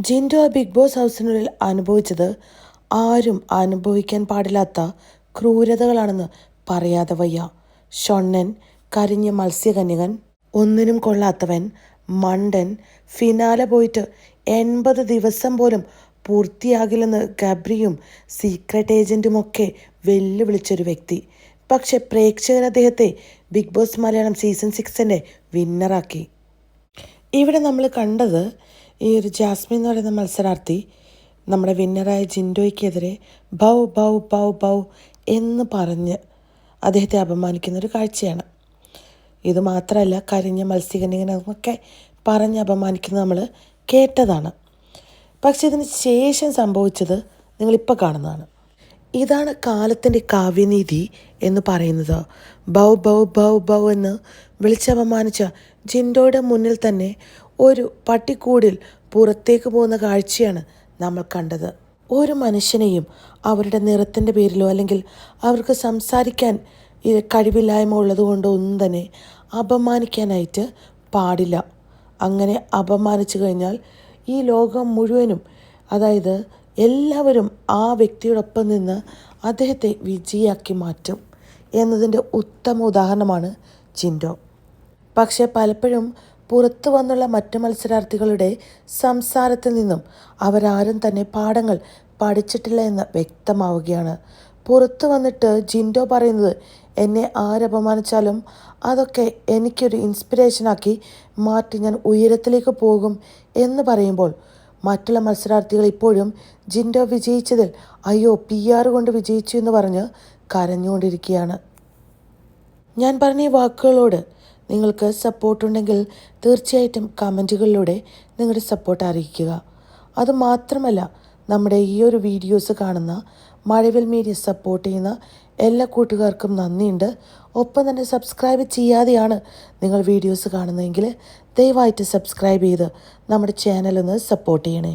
Jinto big boss ഹൗസിനുള്ളിൽ അനുഭവിച്ചത് ആരും അനുഭവിക്കാൻ പാടില്ലാത്ത ക്രൂരതകളാണെന്ന് പറയാതെ വയ്യ. ഷൊണ്ണൻ കരിഞ്ഞ മത്സ്യകന്യകൻ ഒന്നിനും കൊള്ളാത്തവൻ മണ്ടൻ ഫിനാല പോയിട്ട് എൺപത് ദിവസം പോലും പൂർത്തിയാകില്ലെന്ന് ഗബ്രിയും സീക്രട്ട് ഏജന്റുമൊക്കെ വെല്ലുവിളിച്ചൊരു വ്യക്തി. പക്ഷെ പ്രേക്ഷകർ അദ്ദേഹത്തെ ബിഗ് ബോസ് മലയാളം സീസൺ സിക്സിന്റെ വിന്നറാക്കി. ഇവിടെ നമ്മൾ കണ്ടത് ഈ ഒരു ജാസ്മിൻ എന്ന് പറയുന്ന മത്സരാർത്ഥി നമ്മുടെ വിന്നറായ ജിൻഡോയ്ക്കെതിരെ ബൗ ബൗ ബൗ ബൗ എന്ന് പറഞ്ഞ് അദ്ദേഹത്തെ അപമാനിക്കുന്ന ഒരു കാഴ്ചയാണ്. ഇത് മാത്രമല്ല കരിഞ്ഞ മത്സ്യകന്യകനൊക്കെ പറഞ്ഞ് അപമാനിക്കുന്നത് നമ്മൾ കേട്ടതാണ്. പക്ഷെ ഇതിന് ശേഷം സംഭവിച്ചത് നിങ്ങളിപ്പോൾ കാണുന്നതാണ്. ഇതാണ് കാലത്തിന്റെ കാവ്യനീതി എന്ന് പറയുന്നത്. ബൗ ബൗ ബൗ ബൗ എന്ന് വിളിച്ചപമാനിച്ച ജിൻഡോയുടെ മുന്നിൽ തന്നെ ഒരു പട്ടിക്കൂടിൽ പുറത്തേക്ക് പോകുന്ന കാഴ്ചയാണ് നമ്മൾ കണ്ടത്. ഒരു മനുഷ്യനെയും അവരുടെ നിറത്തിന്റെ പേരിലോ അല്ലെങ്കിൽ അവർക്ക് സംസാരിക്കാൻ കഴിവില്ലായ്മ ഉള്ളതുകൊണ്ടോ ഒന്നും തന്നെ അപമാനിക്കാനായിട്ട് പാടില്ല. അങ്ങനെ അപമാനിച്ചു കഴിഞ്ഞാൽ ഈ ലോകം മുഴുവനും അതായത് എല്ലാവരും ആ വ്യക്തിയോടൊപ്പം നിന്ന് അദ്ദേഹത്തെ വിജയിയാക്കി മാറ്റും എന്നതിന്റെ ഉത്തമ ഉദാഹരണമാണ് ചിൻഡോ. പക്ഷേ പലപ്പോഴും പുറത്തു വന്നുള്ള മറ്റു മത്സരാർത്ഥികളുടെ സംസാരത്തിൽ നിന്നും അവരാരും തന്നെ പാഠങ്ങൾ പഠിച്ചിട്ടില്ല എന്ന് വ്യക്തമാവുകയാണ്. പുറത്തു വന്നിട്ട് ജിൻഡോ പറയുന്നത് എന്നെ ആരപമാനിച്ചാലും അതൊക്കെ എനിക്കൊരു ഇൻസ്പിറേഷനാക്കി മാറ്റി ഞാൻ ഉയരത്തിലേക്ക് പോകും എന്ന് പറയുമ്പോൾ മറ്റുള്ള മത്സരാർത്ഥികൾ ഇപ്പോഴും ജിൻഡോ വിജയിച്ചതിൽ അയ്യോ പി ആർ കൊണ്ട് വിജയിച്ചു എന്ന് പറഞ്ഞ് കരഞ്ഞുകൊണ്ടിരിക്കുകയാണ്. ഞാൻ പറഞ്ഞ ഈ വാക്കുകളോട് നിങ്ങൾക്ക് സപ്പോർട്ടുണ്ടെങ്കിൽ തീർച്ചയായിട്ടും കമന്റുകളിലൂടെ നിങ്ങളുടെ സപ്പോർട്ട് അറിയിക്കുക. അതുമാത്രമല്ല നമ്മുടെ ഈ ഒരു വീഡിയോസ് കാണുന്ന മഴവിൽ മീഡിയ സപ്പോർട്ട് ചെയ്യുന്ന എല്ലാ കൂട്ടുകാർക്കും നന്ദിയുണ്ട്. ഒപ്പം തന്നെ സബ്സ്ക്രൈബ് ചെയ്യാതെയാണ് നിങ്ങൾ വീഡിയോസ് കാണുന്നതെങ്കിൽ ദയവായിട്ട് സബ്സ്ക്രൈബ് ചെയ്ത് നമ്മുടെ ചാനലൊന്ന് സപ്പോർട്ട് ചെയ്യണേ.